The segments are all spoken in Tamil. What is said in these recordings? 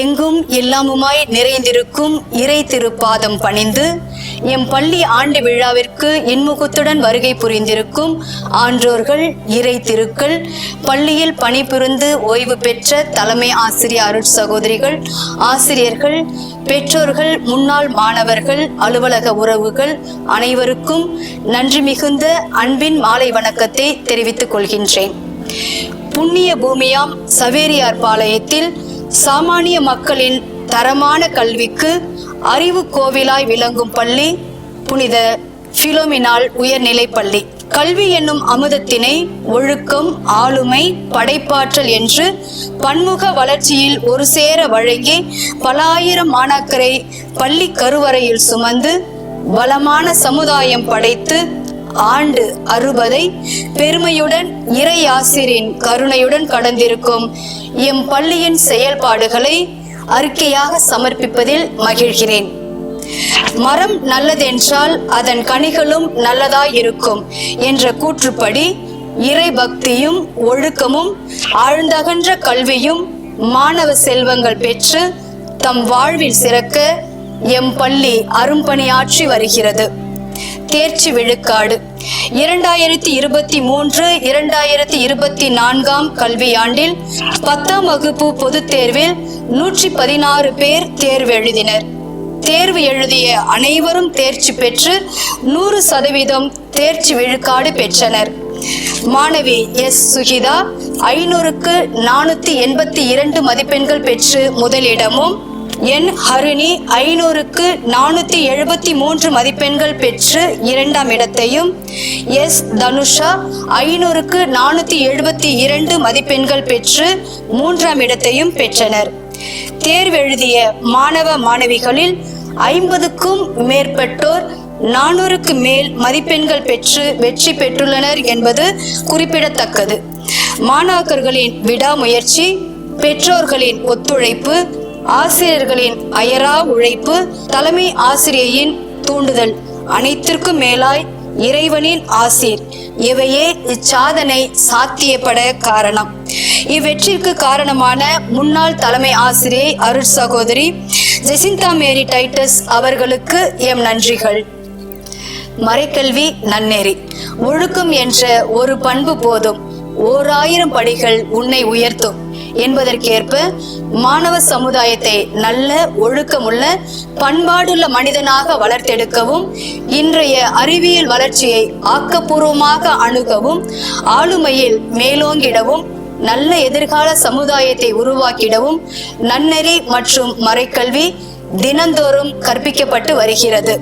எங்கும் எல்லாமுமாய் நிறைந்திருக்கும் இறை திருப்பாதம் பணிந்து எம் பள்ளி ஆண்டு விழாவிற்கு இன்முகத்துடன் வருகை புரிந்திருக்கும் ஆன்றோர்கள் இறை திருக்கள் பள்ளியில் பணிபுரிந்து ஓய்வு பெற்ற தலைமை ஆசிரியர் அருட் சகோதரிகள் ஆசிரியர்கள் பெற்றோர்கள் முன்னாள் மாணவர்கள் அலுவலக உறவுகள் அனைவருக்கும் நன்றி மிகுந்த அன்பின் மாலை வணக்கத்தை தெரிவித்துக் கொள்கின்றேன். புண்ணிய பூமியாம் சவேரியார் பாளையத்தில் சாமானிய மக்களின் தரமான கல்விக்கு அறிவு கோவிலாய் விளங்கும் பள்ளி புனித பிலோமினால் உயர்நிலை பள்ளி. கல்வி என்னும் அமுதத்தினை ஒழுக்கம் ஆளுமை படைப்பாற்றல் என்று பன்முக வளர்ச்சியில் ஒரு சேர வழங்கி பலாயிரம் மாணாக்கரை பள்ளி கருவறையில் சுமந்து வளமான சமுதாயம் படைத்து ஆண்டு அறுபதை பெருமையுடன் இறையாசிரின் கருணையுடன் கடந்திருக்கும் எம் பள்ளியின் செயல்பாடுகளை அறிக்கையாக சமர்ப்பிப்பதில் மகிழ்கிறேன். மரம் நல்லதென்றால் அதன் கனிகளும் நல்லதாயிருக்கும் என்ற கூற்றுப்படி இறை பக்தியும் ஒழுக்கமும் ஆழ்ந்தகன்ற கல்வியும் மாணவ செல்வங்கள் பெற்று தம் வாழ்வில் சிறக்க எம் பள்ளி அரும்பணியாற்றி வருகிறது. தேர்ச்சி விழுக்காடு. இரண்டாயிரத்தி இருபத்தி மூன்று இரண்டாயிரத்தி இருபத்தி நான்காம் கல்வியாண்டில் பத்தாம் வகுப்பு பொதுத் தேர்வில் நூற்றி பதினாறு பேர் தேர்வு எழுதினர். தேர்வு எழுதிய அனைவரும் தேர்ச்சி பெற்று நூறு சதவீதம் தேர்ச்சி விழுக்காடு பெற்றனர். மாணவி எஸ். சுகிதா ஐநூறுக்கு நானூத்தி எண்பத்தி இரண்டு மதிப்பெண்கள் பெற்று முதலிடமும் என் ஹரிணி ஐநூறுக்கு நானூத்தி எழுபத்தி மூன்று மதிப்பெண்கள் பெற்று இரண்டாம் இடத்தையும் எஸ் தனுஷா ஐநூறுக்கு நானூத்தி எழுபத்தி இரண்டு மதிப்பெண்கள் பெற்று மூன்றாம் இடத்தையும் பெற்றனர். தேர்வெழுதிய மாணவ மாணவிகளில் ஐம்பதுக்கும் மேற்பட்டோர் நானூறுக்கு மேல் மதிப்பெண்கள் பெற்று வெற்றி பெற்றுள்ளனர் என்பது குறிப்பிடத்தக்கது. மாணாக்கர்களின் விடாமுயற்சி பெற்றோர்களின் ஒத்துழைப்பு ஆசிரியர்களின் அயரா உழைப்பு தலைமை ஆசிரியையின் தூண்டுதல். அனைத்திற்கும் மேலாய் இறைவனின் ஆசீர். இவையே இச்சாதனை சாத்தியப்பட காரணம். இவ்வெற்றிற்கு காரணமான முன்னாள் தலைமை ஆசிரியை அருட் சகோதரி ஜெசிந்தா மேரி டைட்டஸ் அவர்களுக்கு எம் நன்றிகள். மறைக்கல்வி நன்னெறி. ஒழுக்கம் என்ற ஒரு பண்பு போதும். ஓர் ஆயிரம் படிகள் உன்னை உயர்த்தும். என்பதற்கேற்ப மாணவ சமுதாயத்தை நல்ல ஒழுக்கமுள்ள பண்பாடுள்ள மனிதனாக வளர்த்தெடுக்கவும் இன்றைய அறிவியல் வளர்ச்சியை ஆக்கப்பூர்வமாக அணுகவும் ஆளுமையில் மேலோங்கிடவும் நல்ல எதிர்கால சமுதாயத்தை உருவாக்கிடவும் நன்னெறி மற்றும் மறைக்கல்வி தினந்தோறும் கற்பிக்கப்பட்டு வருகிறது.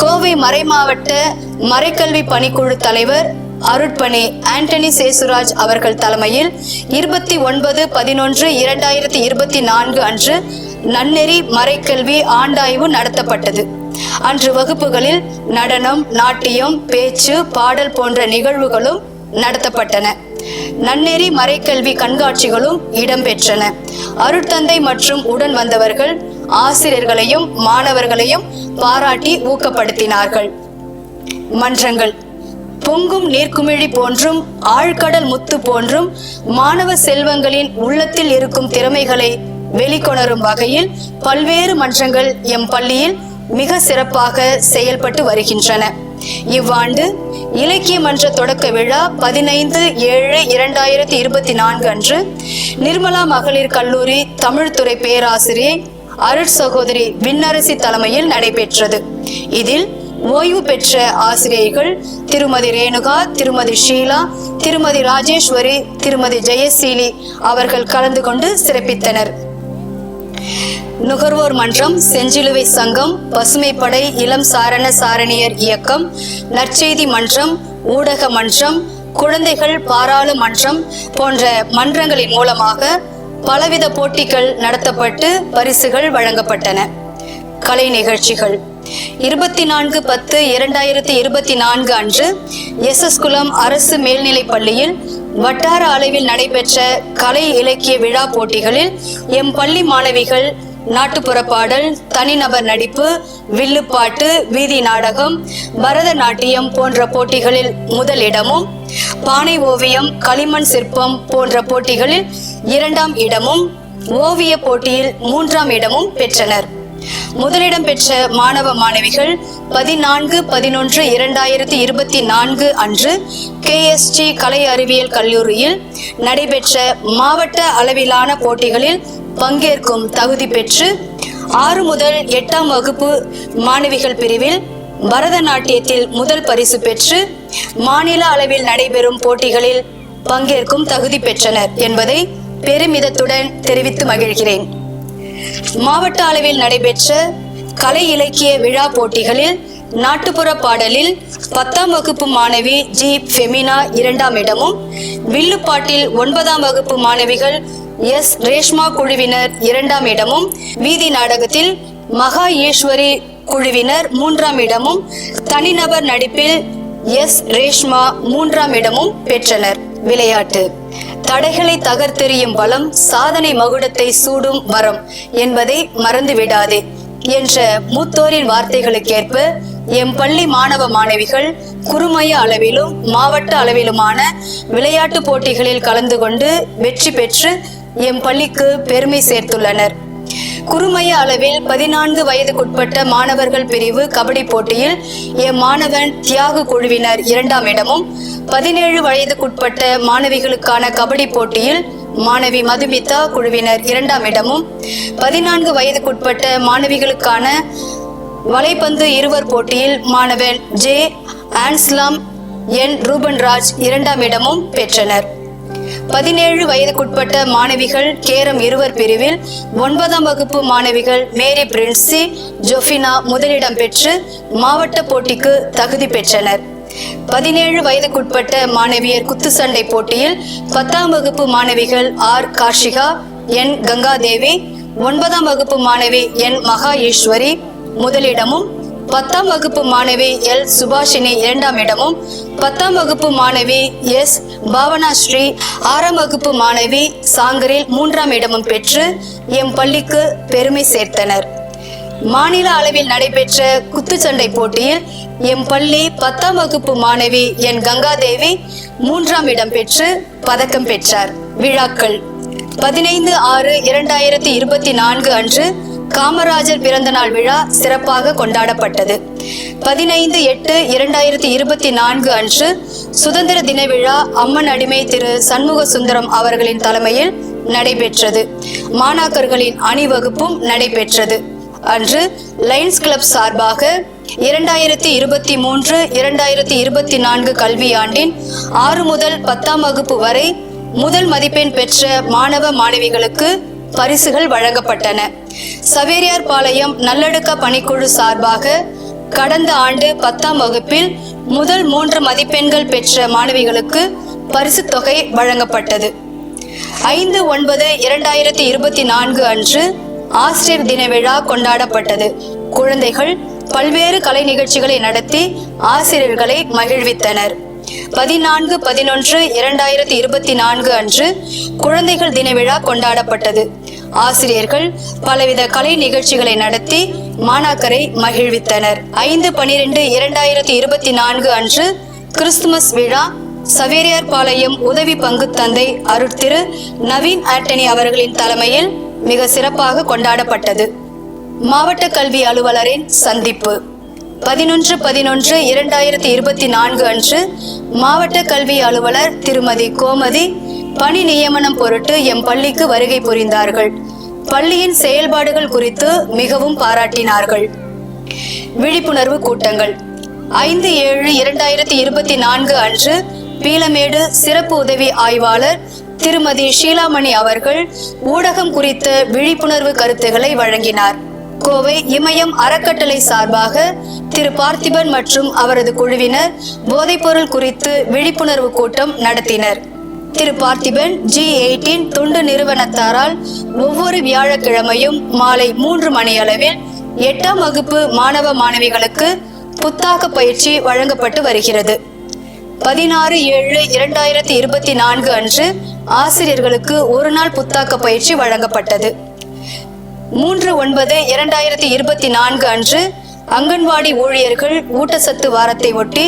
கோவை மறைமாவட்ட மறைக்கல்வி பணிக்குழு தலைவர் அருட்பணி ஆண்டனி சேசுராஜ் அவர்கள் தலைமையில் இருபத்தி ஒன்பது பதினொன்று இரண்டாயிரத்தி இருபத்தி நான்கு அன்று நன்னெறி மறைக்கல்வி ஆண்டாய்வு நடத்தப்பட்டது. அன்று வகுப்புகளில் நடனம் நாட்டியம் பேச்சு பாடல் போன்ற நிகழ்வுகளும் நடத்தப்பட்டன. நன்னெறி மறைக்கல்வி கண்காட்சிகளும் இடம்பெற்றன. அருட்தந்தை மற்றும் உடன் வந்தவர்கள் ஆசிரியர்களையும் மாணவர்களையும் பாராட்டி ஊக்கப்படுத்தினார்கள். மன்றங்கள் பொங்கும் நீர்க்குமிழி போன்றும் ஆழ்கடல் முத்து போன்றும் மாணவ செல்வங்களின் உள்ளத்தில் இருக்கும் திறமைகளை வெளிக்கொணரும் வகையில் பல்வேறு மன்றங்கள் எம் பள்ளியில் மிக சிறப்பாக செயல்பட்டு வருகின்றன. இவ்வாண்டு இலக்கிய மன்ற தொடக்க விழா பதினைந்து ஏழு இரண்டாயிரத்தி இருபத்தி நான்கு அன்று நிர்மலா மகளிர் கல்லூரி தமிழ்துறை பேராசிரியர் அருட் சகோதரி விண்ணரசி தலைமையில் நடைபெற்றது. இதில் ஓய்வு பெற்ற ஆசிரியைகள் திருமதி ரேணுகா திருமதி ஷீலா திருமதி ராஜேஸ்வரி திருமதி ஜெயசீலி அவர்கள் கலந்து கொண்டு சிறப்பித்தனர். நுகர்வோர் மன்றம் செஞ்சிலுவை சங்கம் பசுமைப்படை இளம் சாரண சாரணியர் இயக்கம் நற்செய்தி மன்றம் ஊடக மன்றம் குழந்தைகள் பாராளுமன்றம் போன்ற மன்றங்களின் மூலமாக பலவித போட்டிகள் நடத்தப்பட்டு பரிசுகள் வழங்கப்பட்டன. கலை நிகழ்ச்சிகள். இருபத்தி நான்கு பத்து இரண்டாயிரத்தி இருபத்தி நான்கு அன்று எஸ் எஸ் குளம் அரசு மேல்நிலைப் பள்ளியில் வட்டார அளவில் நடைபெற்ற கலை இலக்கிய விழா போட்டிகளில் எம் பள்ளி மாணவிகள் நாட்டுப்புற பாடல் தனிநபர் நடிப்பு வில்லுப்பாட்டு வீதி நாடகம் பரதநாட்டியம் போன்ற போட்டிகளில் முதலிடமும் பானை ஓவியம் களிமண் சிற்பம் போன்ற போட்டிகளில் இரண்டாம் இடமும் ஓவிய போட்டியில் மூன்றாம் இடமும் பெற்றனர். முதலிடம் பெற்ற மாணவ மாணவிகள் பதினான்கு பதினொன்று இரண்டாயிரத்தி இருபத்தி நான்கு அன்று கேஎஸ்டி கலை அறிவியல் கல்லூரியில் நடைபெற்ற மாவட்ட அளவிலான போட்டிகளில் பங்கேற்கும் தகுதி பெற்று ஆறு முதல் எட்டாம் வகுப்பு மாணவிகள் பிரிவில் பரதநாட்டியத்தில் முதல் பரிசு பெற்று மாநில அளவில் நடைபெறும் போட்டிகளில் பங்கேற்கும் தகுதி பெற்றனர் என்பதை பெருமிதத்துடன் தெரிவித்து மகிழ்கிறேன். மாவட்ட அளவில் நடைபெற்ற கலை இலக்கிய விழா போட்டிகளில் நாட்டுப்புற பாடலில் பத்தாம் வகுப்பு மாணவி ஜி ஃபெமினா இரண்டாம் இடமும் வில்லுப்பாட்டில் ஒன்பதாம் வகுப்பு மாணவிகள் எஸ் ரேஷ்மா குழுவினர் இரண்டாம் இடமும் வீதி நாடகத்தில் மகா ஈஸ்வரி குழுவினர் மூன்றாம் இடமும் தனிநபர் நடிப்பில் எஸ் ரேஷ்மா மூன்றாம் இடமும் பெற்றனர். விளையாட்டு. தடைகளை தகர்த்தெறியும் பலம் சாதனை மகுடத்தை சூடும் வரம் என்பதை மறந்து விடாதே என்ற மூத்தோரின் வார்த்தைகளுக்கேற்ப எம் பள்ளி மாணவ மாணவிகள் குறுமைய அளவிலும் மாவட்ட அளவிலுமான விளையாட்டு போட்டிகளில் கலந்து கொண்டு வெற்றி பெற்று எம் பள்ளிக்கு பெருமை சேர்த்துள்ளனர். குறுமைய அளவில் பதினான்கு வயதுக்குட்பட்ட மாணவர்கள் பிரிவு கபடி போட்டியில் எம் மாணவன் தியாகு குழுவினர் இரண்டாம் இடமும் பதினேழு வயதுக்குட்பட்ட மாணவிகளுக்கான கபடி போட்டியில் மாணவி மதுமிதா குழுவினர் இரண்டாம் இடமும் பதினான்கு வயதுக்குட்பட்ட மாணவிகளுக்கான வலைப்பந்து இருவர் போட்டியில் மாணவன் ஜே ஆன்ஸ்லாம் என் ரூபன்ராஜ் இரண்டாம் இடமும் பெற்றனர். பதினேழு வயதுக்குட்பட்ட மாணவிகள் கேரம் இருவர் பிரிவில் ஒன்பதாம் வகுப்பு மாணவிகள் மேரி பிரின்சி ஜொஃபினா முதலிடம் பெற்று மாவட்ட போட்டிக்கு தகுதி பெற்றனர். பதினேழு வயதுக்குட்பட்ட மாணவியர் குத்துச்சண்டை போட்டியில் பத்தாம் வகுப்பு மாணவிகள் ஆர் கார்ஷிகா என் கங்காதேவி ஒன்பதாம் வகுப்பு மாணவி என் மகா ஈஸ்வரி முதலிடமும் பத்தாம் வகுப்பு மாணவி எல். சுபாஷினி இரண்டாம் இடமும் பத்தாம் வகுப்பு மாணவி எஸ். பாவனா ஸ்ரீ ஆறாம் வகுப்பு மாணவி சாங்கரில் மூன்றாம் இடமும் பெற்று எம் பள்ளிக்கு பெருமை சேர்த்தனர். மாநில அளவில் நடைபெற்ற குத்துச்சண்டை போட்டியில் எம் பள்ளி பத்தாம் வகுப்பு மாணவி என். கங்காதேவி மூன்றாம் இடம் பெற்று பதக்கம் பெற்றார். விழாக்கள். பதினைந்து ஆறு இரண்டாயிரத்தி இருபத்தி நான்கு அன்று காமராஜர் பிறந்தநாள் விழா சிறப்பாக கொண்டாடப்பட்டது. பதினைந்து எட்டு இரண்டாயிரத்தி இருபத்தி நான்கு அன்று சுதந்திர தின விழா அம்மன் அடிமை திரு சண்முக சுந்தரம் அவர்களின் தலைமையில் நடைபெற்றது. மாணாக்கர்களின் அணிவகுப்பும் நடைபெற்றது. அன்று லைன்ஸ் கிளப் சார்பாக இரண்டாயிரத்தி இருபத்தி மூன்று இரண்டாயிரத்தி இருபத்தி நான்கு கல்வியாண்டின் ஆறு முதல் பத்தாம் வகுப்பு வரை முதல் மதிப்பெண் பெற்ற மாணவ மாணவிகளுக்கு பரிசுகள் வழங்கப்பட்டன. சவேரியார் பாளையம் நல்லடுக்க பணிக்குழு சார்பாக கடந்த ஆண்டு பத்தாம் வகுப்பில் முதல் மூன்று மதிப்பெண்கள் பெற்ற மாணவிகளுக்கு பரிசுத் தொகை வழங்கப்பட்டது. ஐந்து ஒன்பது இரண்டாயிரத்தி இருபத்தி நான்கு அன்று ஆசிரியர் தின விழா கொண்டாடப்பட்டது. குழந்தைகள் பல்வேறு கலை நிகழ்ச்சிகளை நடத்தி ஆசிரியர்களை மகிழ்வித்தனர். பதினான்கு பதினொன்று இரண்டாயிரத்தி இருபத்தி நான்கு அன்று குழந்தைகள் தின விழா கொண்டாடப்பட்டது. ஆசிரியர்கள் பலவித கலை நிகழ்ச்சிகளை நடத்தி மாணாக்கரை மகிழ்வித்தனர். ஐந்து பனிரெண்டு இரண்டாயிரத்தி இருபத்தி நான்கு அன்று கிறிஸ்துமஸ் விழா சவேரியார் பாளையம் உதவி பங்கு தந்தை அருட்திரு நவீன் ஆண்டனி அவர்களின் தலைமையில் மிக சிறப்பாக கொண்டாடப்பட்டது. மாவட்ட கல்வி அலுவலரின் சந்திப்பு. பதினொன்று பதினொன்று இரண்டாயிரத்தி இருபத்தி நான்கு அன்று மாவட்ட கல்வி அலுவலர் திருமதி கோமதி பணி நியமனம் பொருட்டு எம் பள்ளிக்கு வருகை புரிந்தார்கள். பள்ளியின் செயல்பாடுகள் குறித்து மிகவும் பாராட்டினார்கள். விழிப்புணர்வு கூட்டங்கள். ஐந்து ஏழு இரண்டாயிரத்தி இருபத்தி நான்கு அன்று பீலமேடு சிறப்பு உதவி ஆய்வாளர் திருமதி ஷீலாமணி அவர்கள் ஊடகம் குறித்த விழிப்புணர்வு கருத்துக்களை வழங்கினார். கோவை இமயம் அறக்கட்டளை சார்பாக திரு பார்த்திபன் மற்றும் அவரது குழுவினர் போதைப்பொருள் குறித்து விழிப்புணர்வு கூட்டம் நடத்தினர். திரு பார்த்திபன் ஜி எயிட்டீன் தொண்டு நிறுவனத்தாரால் ஒவ்வொரு வியாழக்கிழமையும் மாலை மூன்று மணியளவில் எட்டாம் வகுப்பு மாணவ மாணவிகளுக்கு புத்தாக்க பயிற்சி வழங்கப்பட்டு வருகிறது. பதினாறு ஏழு இரண்டாயிரத்தி இருபத்தி நான்கு அன்று ஆசிரியர்களுக்கு ஒரு நாள் புத்தாக்க பயிற்சி வழங்கப்பட்டது. மூன்று ஒன்பது இரண்டாயிரத்தி இருபத்தி நான்கு அன்று அங்கன்வாடி ஊழியர்கள் ஊட்டச்சத்து வாரத்தை ஒட்டி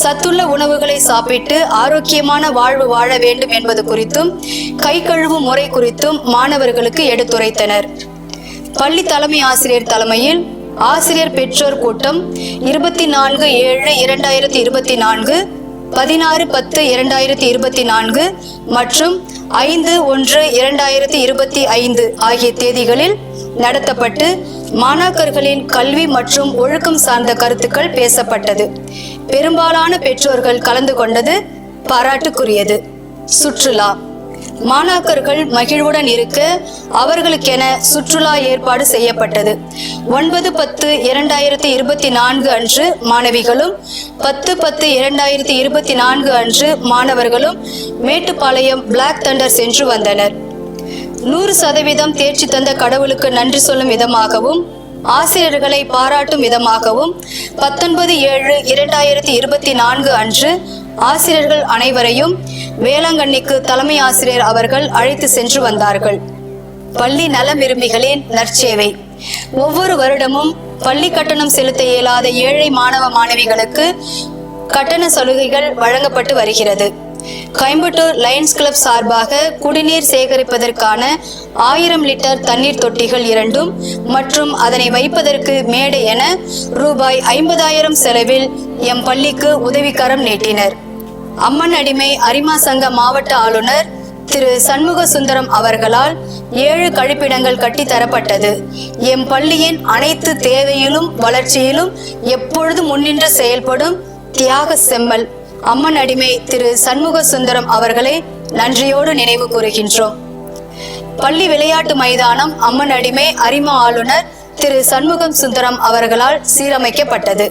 சத்துள்ள உணவுகளை சாப்பிட்டு ஆரோக்கியமான வாழ்வு வாழ வேண்டும் என்பது குறித்தும் கை கழுவும் முறை குறித்தும் மாணவர்களுக்கு எடுத்துரைத்தனர். பள்ளி தலைமை ஆசிரியர் தலைமையில் ஆசிரியர் பெற்றோர் கூட்டம் இருபத்தி நான்கு ஏழு இரண்டாயிரத்தி இருபத்தி நான்கு பதினாறு பத்து இரண்டாயிரத்தி இருபத்தி நான்கு மற்றும் ஐந்து ஒன்று இரண்டாயிரத்தி இருபத்தி ஐந்து ஆகிய தேதிகளில் நடத்தப்பட்டு மாணாக்கர்களின் கல்வி மற்றும் ஒழுக்கம் சார்ந்த கருத்துக்கள் பேசப்பட்டது. பெரும்பாலான பெற்றோர்கள் கலந்து கொண்டது பாராட்டுக்குரியது. சுற்றுலா. மாணாக்கர்கள் மகிழ்வுடன் இருக்க அவர்களுக்கென சுற்றுலா ஏற்பாடு செய்யப்பட்டது. ஒன்பது பத்து இரண்டாயிரத்தி இருபத்தி நான்கு அன்று மாணவிகளும் பத்து பத்து இரண்டாயிரத்தி இருபத்தி நான்கு அன்று மாணவர்களும் மேட்டுப்பாளையம் பிளாக் தண்டர் சென்று வந்தனர். நூறு சதவீதம் தேர்ச்சி தந்த கடவுளுக்கு நன்றி சொல்லும் விதமாகவும் ஆசிரியர்களை பாராட்டும் விதமாகவும் பத்தொன்பது ஏழு இரண்டாயிரத்தி இருபத்தி நான்கு அன்று ஆசிரியர்கள் அனைவரையும் வேளாங்கண்ணிக்கு தலைமை ஆசிரியர் அவர்கள் அழைத்து சென்று வந்தார்கள். பள்ளி நல விரும்பிகளின் நற்சேவை. ஒவ்வொரு வருடமும் பள்ளி கட்டணம் செலுத்த இயலாத ஏழை மாணவ மாணவிகளுக்கு கட்டண சலுகைகள் வழங்கப்பட்டு வருகிறது. கோயம்புத்தூர் லயன்ஸ் கிளப் சார்பாக குடிநீர் சேகரிப்பதற்கான ஆயிரம் லிட்டர் தண்ணீர் தொட்டிகள் இரண்டும் மற்றும் அதனை வைப்பதற்கு மேடை என ரூபாய் ஐம்பதாயிரம் செலவில் எம் பள்ளிக்கு உதவிக்கரம் நீட்டினர். அம்மன் அடிமை அரிமா சங்க மாவட்ட ஆளுநர் திரு சண்முக சுந்தரம் அவர்களால் ஏழு கழிப்பிடங்கள் கட்டி தரப்பட்டது. எம் பள்ளியின் அனைத்து தேவையிலும் வளர்ச்சியிலும் எப்பொழுதும் முன்னின்று செயல்படும் தியாக செம்மல் அம்மன் அடிமை திரு சண்முக சுந்தரம் அவர்களை நன்றியோடு நினைவு கூறுகின்றோம். பள்ளி விளையாட்டு மைதானம் அம்மன் அடிமை அரிம ஆளுநர் திரு சண்முகம் சுந்தரம் அவர்களால் சீரமைக்கப்பட்டது.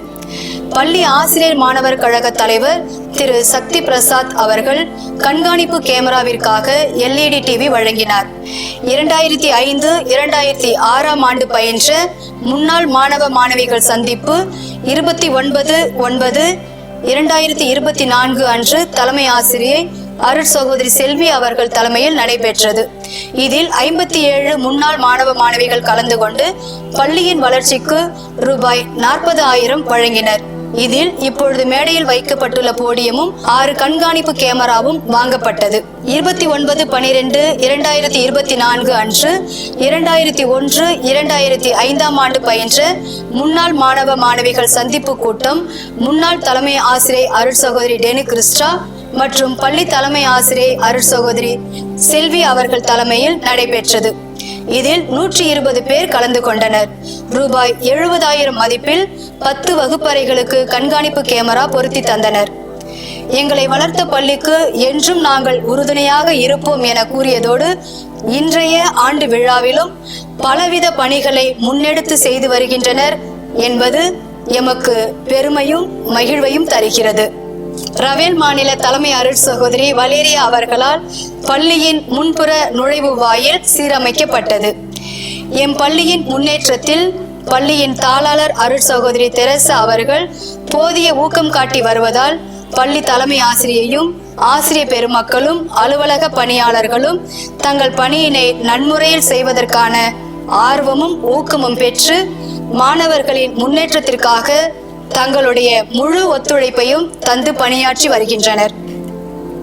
பள்ளி ஆசிரியர் மாணவர் கழக தலைவர் திரு சக்தி பிரசாத் அவர்கள் கண்காணிப்பு கேமராவிற்காக எல்இடி டிவி வழங்கினார். இரண்டாயிரத்தி ஐந்து இரண்டாயிரத்தி ஆறாம் ஆண்டு பயின்ற முன்னாள் மாணவ மாணவிகள் சந்திப்பு இருபத்தி ஒன்பது ஒன்பது இரண்டாயிரத்தி இருபத்தி நான்கு அன்று தலைமை ஆசிரியை அருட் சகோதரி செல்வி அவர்கள் தலைமையில் நடைபெற்றது. இதில் ஐம்பத்தி ஏழு முன்னாள் மாணவ மாணவிகள் கலந்து கொண்டு பள்ளியின் வளர்ச்சிக்கு ரூபாய் நாற்பது ஆயிரம் வழங்கினர். இதில் இப்பொழுது மேடையில் வைக்கப்பட்டுள்ள போடியமும் ஆறு கண்காணிப்பு கேமராவும் வாங்கப்பட்டது. இருபத்தி ஒன்பது பனிரெண்டு இரண்டாயிரத்தி இருபத்தி நான்கு அன்று இரண்டாயிரத்தி ஒன்று இரண்டாயிரத்தி ஐந்தாம் ஆண்டு பயின்ற முன்னாள் மாணவ மாணவிகள் சந்திப்பு கூட்டம் முன்னாள் தலைமை ஆசிரியை அருள் சகோதரி டெனி கிறிஸ்டா மற்றும் பள்ளி தலைமை ஆசிரியை அருள் சகோதரி செல்வி அவர்கள் தலைமையில் நடைபெற்றது. இதில் நூற்றி இருபது பேர் கலந்து கொண்டனர். ரூபாய் எழுபதாயிரம் மதிப்பில் பத்து வகுப்பறைகளுக்கு கண்காணிப்பு கேமரா பொருத்தி தந்தனர். எங்களை வளர்த்த பள்ளிக்கு என்றும் நாங்கள் உறுதுணையாக இருப்போம் என கூறியதோடு இன்றைய ஆண்டு விழாவிலும் பலவித பணிகளை முன்னெடுத்து செய்து வருகின்றனர் என்பது எமக்கு பெருமையும் மகிழ்வையும் தருகிறது. ரவேல் மாநில தலைமை அருள் சகோதரி வலேரியா அவர்களால் பள்ளியின் முன்புற நுழைவு வாயில் சீரமைக்கப்பட்டது. எம் பள்ளியின் முன்னேற்றத்தில் பள்ளியின் தாளாளர் அருள் சகோதரி தெரசா அவர்கள் போதிய ஊக்கம் காட்டி வருவதால் பள்ளி தலைமை ஆசிரியையும் ஆசிரிய பெருமக்களும் அலுவலக பணியாளர்களும் தங்கள் பணியினை நன்முறையில் செய்வதற்கான ஆர்வமும் ஊக்கமும் பெற்று மாணவர்களின் முன்னேற்றத்திற்காக தங்களுடைய முழு ஒத்துழைப்பையும் தந்து பணியாற்றி வருகின்றனர்.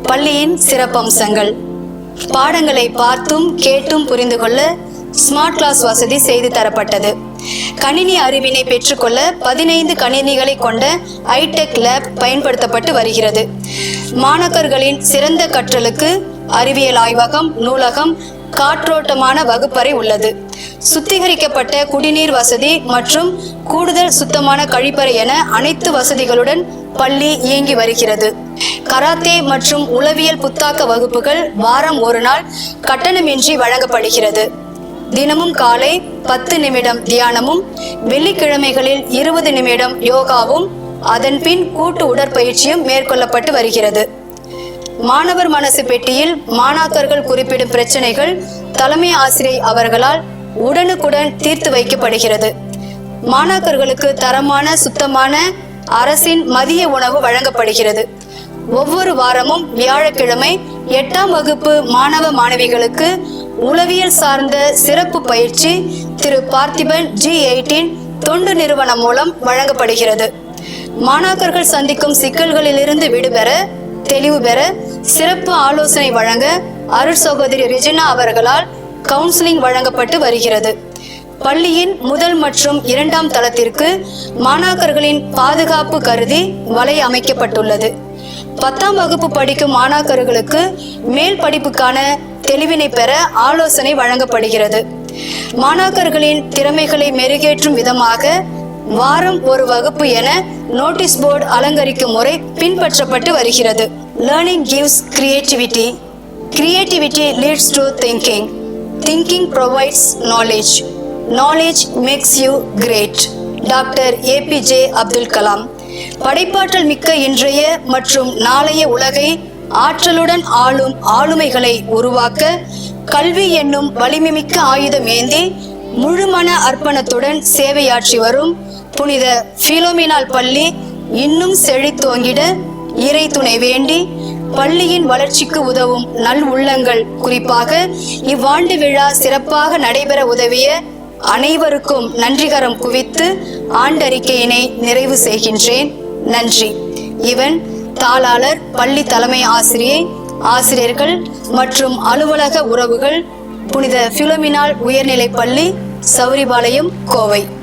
பள்ளியின் சிறப்பம்சங்கள். பாடங்களை பார்த்தும் கேட்டும் புரிந்து கொள்ள ஸ்மார்ட் கிளாஸ் வசதி செய்து தரப்பட்டது. கணினி அறிவினை பெற்றுக்கொள்ள பதினைந்து கணினிகளை கொண்ட ஐடெக் லேப் பயன்படுத்தப்பட்டு வருகிறது. மாணவர்களின் சிறந்த கற்றலுக்கு அறிவியல் ஆய்வகம் நூலகம் காற்றோட்டமான வகுப்பறை உள்ளது. சுத்திகரிக்கப்பட்ட குடிநீர் வசதி மற்றும் கூடுதல் சுத்தமான கழிப்பறை என அனைத்து வசதிகளுடன் பள்ளி இயங்கி வருகிறது. கராத்தே மற்றும் உளவியல் புத்தாக்க வகுப்புகள் வாரம் ஒரு நாள் கட்டணமின்றி வழங்கப்படுகிறது. தினமும் காலை பத்து நிமிடம் தியானமும் வெள்ளிக்கிழமைகளில் இருபது நிமிடம் யோகாவும் அதன்பின் கூட்டு உடற்பயிற்சியும் மேற்கொள்ளப்பட்டு வருகிறது. மாணவர் மனசு பெட்டியில் மாணாக்கர்கள் குறிப்பிடும் பிரச்சனைகள் தலைமை ஆசிரியை அவர்களால் உடனுக்குடன் தீர்த்து வைக்கப்படுகிறது. மாணாக்கர்களுக்கு தரமான சுத்தமான அரசின் மதிய உணவு வழங்கப்படுகிறது. ஒவ்வொரு வாரமும் வியாழக்கிழமை எட்டாம் வகுப்பு மாணவ மாணவிகளுக்கு உளவியல் சார்ந்த சிறப்பு பயிற்சி திரு பார்த்திபன் ஜி எயிட்டீன் தொண்டு நிறுவனம் மூலம் வழங்கப்படுகிறது. மாணாக்கர்கள் சந்திக்கும் சிக்கல்களிலிருந்து விடுபெற தெளிவு பெற சிறப்பு ஆலோசனை வழங்க அருள் சகோதரி ரிஜினா அவர்களால் கவுன்சிலிங் வழங்கப்பட்டு வருகிறது. பள்ளியின் முதல் மற்றும் இரண்டாம் தளத்திற்கு மாணாக்கர்களின் பாதுகாப்பு கருதி வலை அமைக்கப்பட்டுள்ளது. பத்தாம் வகுப்பு படிக்கும் மாணாக்கர்களுக்கு மேல் படிப்புக்கான தெளிவினை பெற ஆலோசனை வழங்கப்படுகிறது. மாணாக்கர்களின் திறமைகளை மெருகேற்றும் விதமாக வாரம் ஒரு வகுப்பு என நோட்டீஸ் போர்டு அலங்கரிக்கும் முறை பின்பற்றப்பட்டு வருகிறது. Learning gives creativity creativity leads to thinking thinking provides knowledge knowledge makes you great doctor APJ Abdul Kalam படைப்பாற்றல் மிக்க இன்றைய மற்றும் நாளைய உலகை ஆற்றலுடன் ஆளும் ஆளுமைகளை உருவாக்க கல்வி என்னும் வலிமைமிக்க ஆயுதம் ஏந்தி முழுமன அர்ப்பணத்துடன் சேவையாற்றி வரும் புனித பிலோமினால் பள்ளி இன்னும் செழித்தோங்கிட இறை துணை வேண்டி பள்ளியின் வளர்ச்சிக்கு உதவும் நல் உள்ளங்கள். குறிப்பாக இவ்வாண்டு விழா சிறப்பாக நடைபெற உதவிய அனைவருக்கும் நன்றிகரம் குவித்து ஆண்டறிக்கையினை நிறைவு செய்கின்றேன். நன்றி. இவன் தாளாளர் பள்ளி தலைமை ஆசிரியை ஆசிரியர்கள் மற்றும் அலுவலக உறவுகள் புனித பிலோமினால் உயர்நிலைப் பள்ளி சௌரிபாளையம் கோவை.